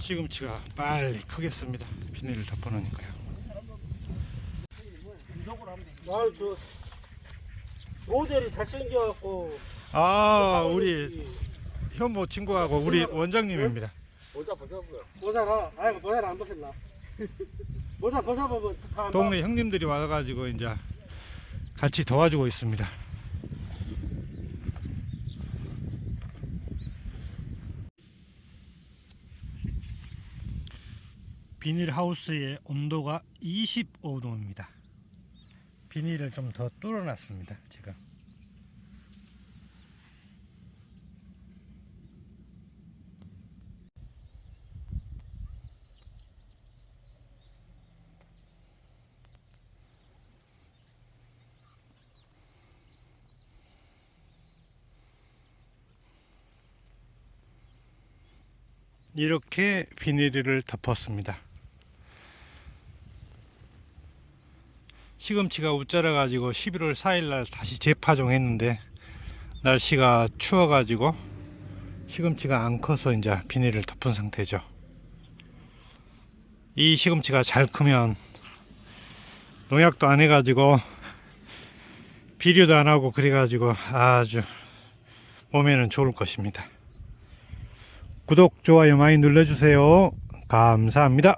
시금치가 빨리 크겠습니다. 비닐을 덮어놓으니까요. 나는 저 모델이 잘생겨갖고 아 우리 현모 친구하고 우리 원장님입니다. 모자 벗어보여. 모자라 아이고 모자를 안 벗었나 모자 벗어보면 다 동네 형님들이 와가지고 이제 같이 도와주고 있습니다. 비닐하우스의 온도가 25도입니다. 비닐을 좀 더 뚫어놨습니다. 지금. 이렇게 비닐을 덮었습니다. 시금치가 웃자라 가지고 11월 4일 날 다시 재파종했는데 날씨가 추워 가지고 시금치가 안 커서 이제 비닐을 덮은 상태죠. 이 시금치가 잘 크면 농약도 안 해가지고 비료도 안 하고 그래가지고 아주 몸에는 좋을 것입니다. 구독, 좋아요 많이 눌러주세요. 감사합니다.